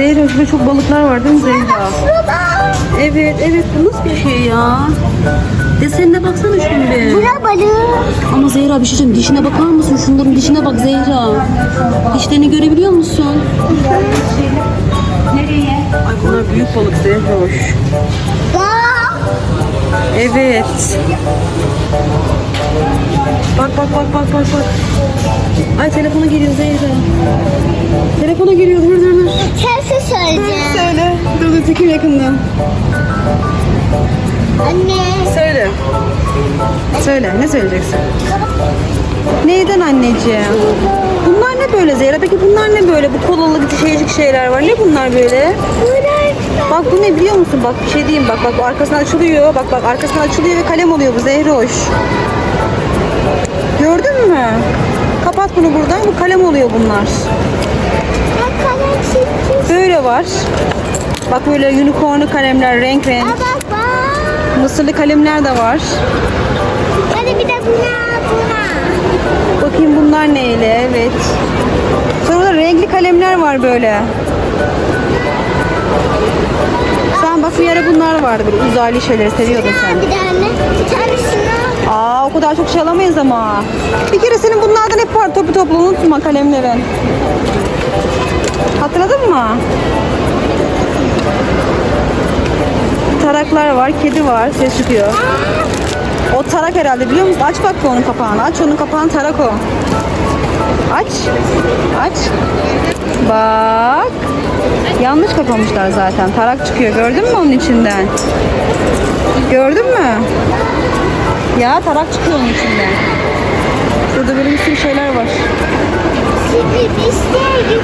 Zehra şurada çok balıklar var değil mi Zehra? Evet evet bu nasıl bir şey ya? Desenine baksana şunun bir. Bura balığı. Ama Zehra bir şey söyleyeyim. Dişine bakar mısın? Şunların dişine bak Zehra. Dişlerini görebiliyor musun? Nereye? Ay bunlar büyük balık Zehra Evet. Bak bak bak bak bak bak. Ay telefona geliyor Zehra. Telefona geliyor dur dur dur. tersi söyleyeceğim. Söyle. Dur dur çekim yakından. Anne. Söyle. Söyle ne söyleyeceksin? Neyden anneciğim? Bunlar ne böyle Zehra? Peki bunlar ne böyle? Bu kolalı şeycik şeyler var. Ne bunlar böyle? Bak bu ne biliyor musun? Bak bir şey diyeyim bak bak bu arkasından açılıyor. Bak bak arkasından açılıyor ve kalem oluyor bu Zehroş. Gördün mü? Kapat bunu buradan. Bu kalem oluyor bunlar. Böyle var. Bak böyle unicornlu kalemler renk renk. Aa, bak bak. Mısırlı kalemler de var. Hadi bir de buna buna. Bakayım bunlar neyle? Evet. Sonra da renkli kalemler var böyle. Sen bak bir ara bunlar vardı böyle uzaylı şeyleri seviyordun sen. Bir tane. Bir tane şunu. Aa o kadar çok şey alamayız ama. Bir kere senin bunlardan hep var topu toplu unutma kalemlerin. Hatırladın mı? Taraklar var, kedi var, ses çıkıyor. O tarak herhalde biliyor musun? Aç bak onun kapağını. Aç onun kapağını tarak o. Aç. Aç. Bak. Yanlış kapamışlar zaten. Tarak çıkıyor. Gördün mü onun içinden? Gördün mü? Ya tarak çıkıyor onun içinden. Şurada böyle bir sürü şeyler var. Şimdi biz de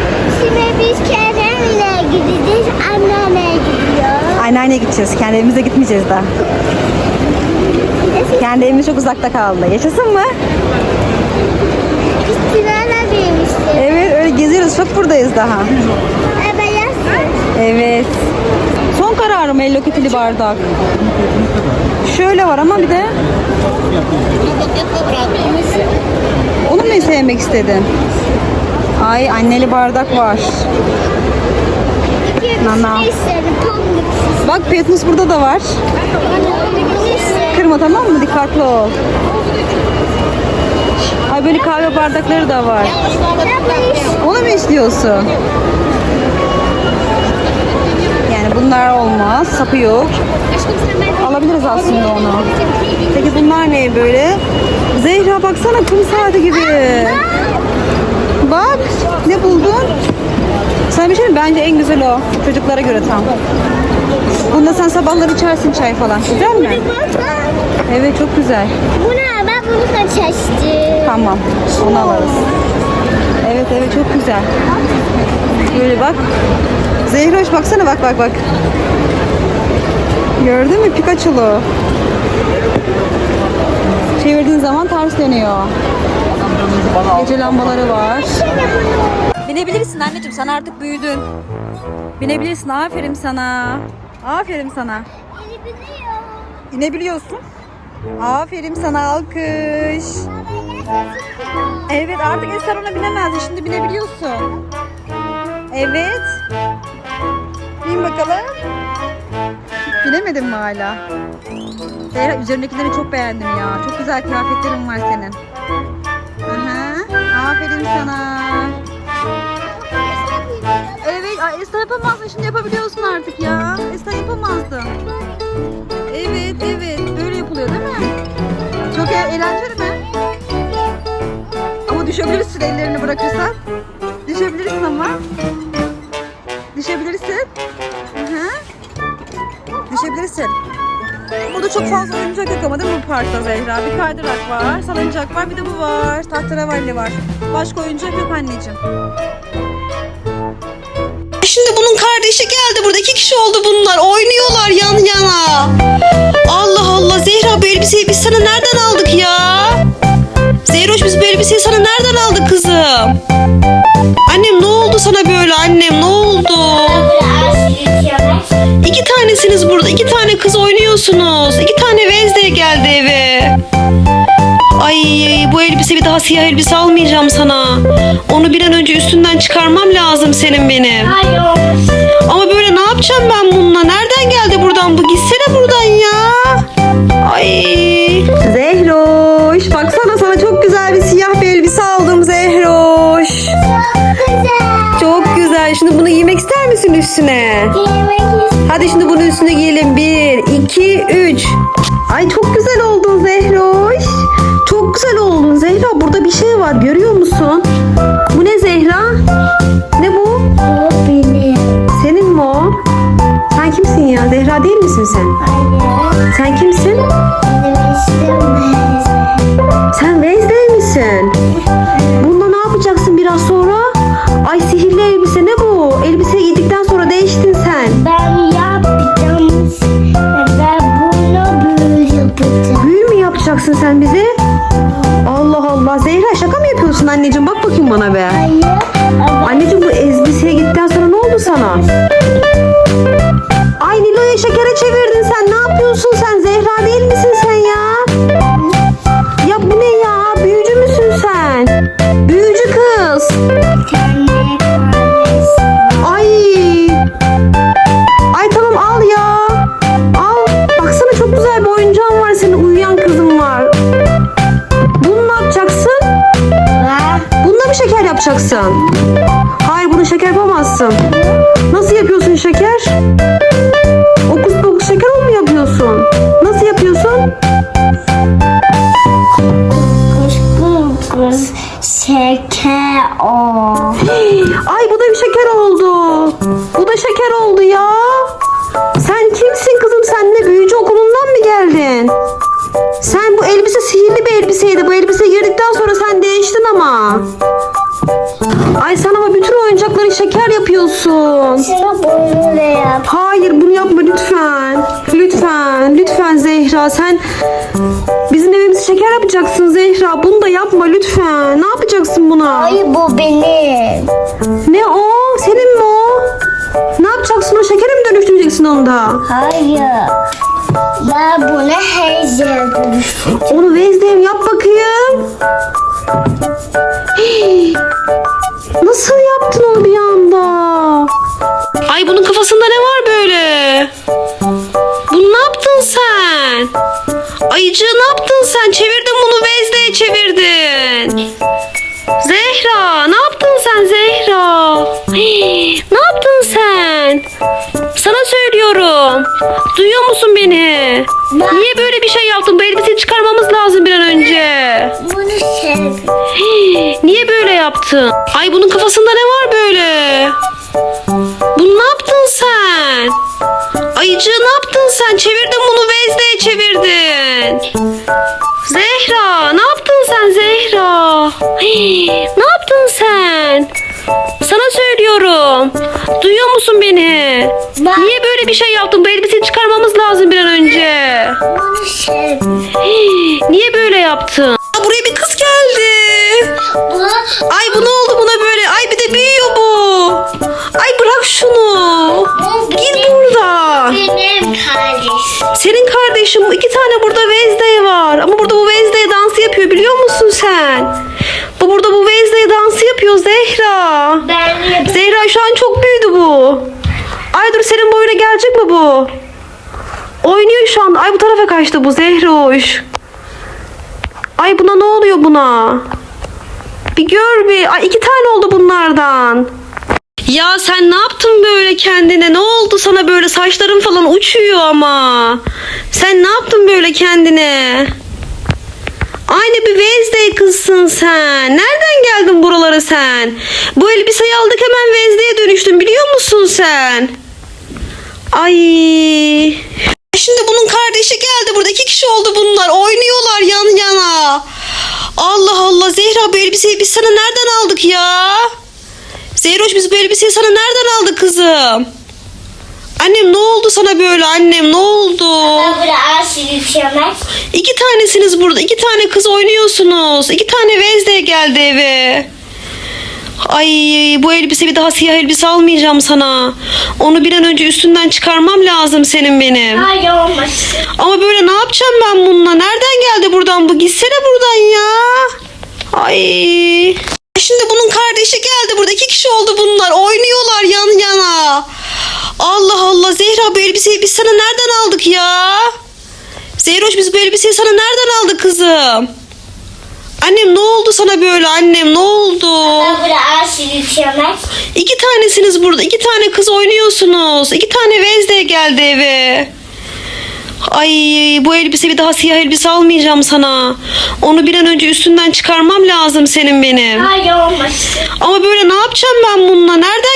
şimdi biz Kerem'le gideceğiz. Anneanne gidiyor. Anneanneye gideceğiz. Kendi evimize gitmeyeceğiz daha. Kendi evimiz çok uzakta kaldı. Yaşasın mı? Biz büyümüştük. Evet öyle geziyoruz. Çok buradayız daha. Evet. Son kararım Hello Kitty'li bardak. Şöyle var ama bir de onu mu sevmek istedin? Ay anneli bardak var. Nana. Bak Petnus burada da var. Kırma tamam mı? Dikkatli ol. Ay böyle kahve bardakları da var. Onu mu istiyorsun? Bunlar olmaz. Sapı yok. Alabiliriz aslında onu. Peki bunlar ne böyle? Zehra baksana kum saati gibi. Bak ne buldun? Sana bir şey mi? Bence en güzel o. Çocuklara göre tam. Bunda sen sabahları içersin çay falan. Güzel mi? Evet çok güzel. Bu ne? Ben bunu da çeştim. Tamam. Onu alırız. Evet evet çok güzel. Böyle bak. Zehroş baksana bak bak bak. Gördün mü Pikachu'lu? Çevirdiğin zaman ters dönüyor. Gece lambaları var. Binebilirsin anneciğim sen artık büyüdün. Binebilirsin aferin sana. Aferin sana. İnebiliyorsun. Aferin sana alkış. Evet artık Eser ona binemezdi. Şimdi binebiliyorsun. Evet. Bin bakalım. Binemedin mi hala? Zehra üzerindekileri çok beğendim ya. Çok güzel kıyafetlerin var senin. Aha. Aferin sana. Evet, ay Esra yapamazdın. Şimdi yapabiliyorsun artık ya. Esra yapamazdın. Evet, evet. Böyle yapılıyor değil mi? Çok e- eğlenceli mi? Ama düşebilirsin ellerini bırakırsan. Düşebilirsin ama. Düşebilirsin. Hı hı. Düşebilirsin. Burada çok fazla oyuncak yok ama değil mi bu parkta Zehra? Bir kaydırak var, salıncak var, bir de bu var. Tahterevalli var. Başka oyuncak yok anneciğim. Şimdi bunun kardeşi geldi burada. iki kişi oldu bunlar. Oynuyorlar yan yana. Allah Allah Zehra bu elbiseyi biz sana nereden aldık ya? Zehroş biz bu elbiseyi sana nereden aldık kızım? Annem ne oldu sana böyle annem ne oldu? İki tanesiniz burada. iki tane kız oynuyorsunuz. İki tane Wednesday geldi eve. Ay bu elbise bir daha siyah elbise almayacağım sana. Onu bir an önce üstünden çıkarmam lazım senin benim. Hayır. yapacağım ben bununla? Nereden geldi buradan bu? Gitsene buradan ya. Ay. Bunu giymek ister misin üstüne? Giymek istiyorum. Hadi şimdi bunu üstüne giyelim. Bir, iki, üç. Ay çok güzel oldun Zehroş. Çok güzel oldun Zehra. Burada bir şey var görüyor musun? Bu ne Zehra? Ne bu? Bu benim. Senin mi o? Sen kimsin ya? Zehra değil misin sen? Hayır. Zehra şaka mı yapıyorsun anneciğim? Bak bakayım bana be. Hayır. Anneciğim bu elbiseye gittikten sonra ne oldu sana? Ay Nilo'ya şekere çevirdin yapacaksın? Yap. Hayır bunu yapma lütfen. Lütfen. Lütfen Zehra sen bizim evimizi şeker yapacaksın Zehra. Bunu da yapma lütfen. Ne yapacaksın buna? Hayır bu benim. Ne o? Senin mi o? Ne yapacaksın o şekere mi dönüştüreceksin onu da? Hayır. Ben bunu her şeye dönüştüm. Onu Vezde'm yap bakayım. Hii. Nasıl yaptın onu bir anda? Ay bunun kafasında ne var böyle? Bunu ne yaptın sen? Ayıcığı ne yaptın sen? Çevirdin bunu Vezde'ye çevirdin. Zehra ne yaptın sen Zehra? Hii, ne yaptın sen? Sana söylüyorum. Duyuyor musun beni? Ben- Niye böyle bir şey yaptın? Bu elbiseyi çıkarmamız lazım bir an önce. Bunu sev. Hii, Niye böyle yaptın? Ay bunun kafasında ne var böyle? Ayıcığı ne yaptın sen? Çevirdin bunu Vezde'ye çevirdin. Zehra ne yaptın sen Zehra? Hii, ne yaptın sen? Sana söylüyorum. Duyuyor musun beni? Ben- Niye böyle bir şey yaptın? Bu elbiseyi çıkarmamız lazım bir an önce. Hii, Niye böyle yaptın? Aa, buraya bir kız geldi. Ay bu ne oldu buna böyle? Ay bir de büyüyor bu. Ay bırak şunu. Bu iki tane burada Wednesday var. Ama burada bu Wednesday dansı yapıyor biliyor musun sen? Bu burada bu Wednesday dansı yapıyor Zehra. Ben. Zehra şu an çok büyüdü bu. Ay dur senin boyuna gelecek mi bu? Oynuyor şu anda. Ay bu tarafa kaçtı bu Zehroş. Ay buna ne oluyor buna? Bir gör bir. Ay iki tane oldu bunlardan. Ya sen ne yaptın böyle kendine? Ne oldu sana böyle saçların falan uçuyor ama. Sen ne yaptın böyle kendine? Aynı bir Wednesday kızsın sen. Nereden geldin buralara sen? Bu elbiseyi aldık hemen Wednesday'e dönüştün biliyor musun sen? Ay. Şimdi bunun kardeşi geldi. Burada iki kişi oldu bunlar. Oynuyorlar yan yana. Allah Allah Zehra bu elbiseyi biz sana nereden aldık ya? Zehroş biz bu elbiseyi sana nereden aldık kızım? Annem ne oldu sana böyle annem ne oldu? İçemem. İki tanesiniz burada. iki tane kız oynuyorsunuz. İki tane Wednesday geldi eve. Ay bu elbise bir daha siyah elbise almayacağım sana. Onu bir an önce üstünden çıkarmam lazım senin benim. Hayır olmasın. Ama böyle ne yapacağım ben bununla? Nereden geldi buradan bu? Gitsene buradan ya. Ay. Şimdi bunun kardeşi geldi burada. iki kişi oldu bunlar. Oynuyorlar yan yana. Allah Allah Zehra bu elbiseyi biz sana nereden aldık ya? Zehroş biz bu elbiseyi sana nereden aldık kızım? Annem ne oldu sana böyle annem ne oldu? İki tanesiniz burada. iki tane kız oynuyorsunuz. İki tane Vezde geldi eve. Ay bu elbise bir daha siyah elbise almayacağım sana. Onu bir an önce üstünden çıkarmam lazım senin benim. Hayır olmasın. Ama böyle ne yapacağım ben bununla? Nereden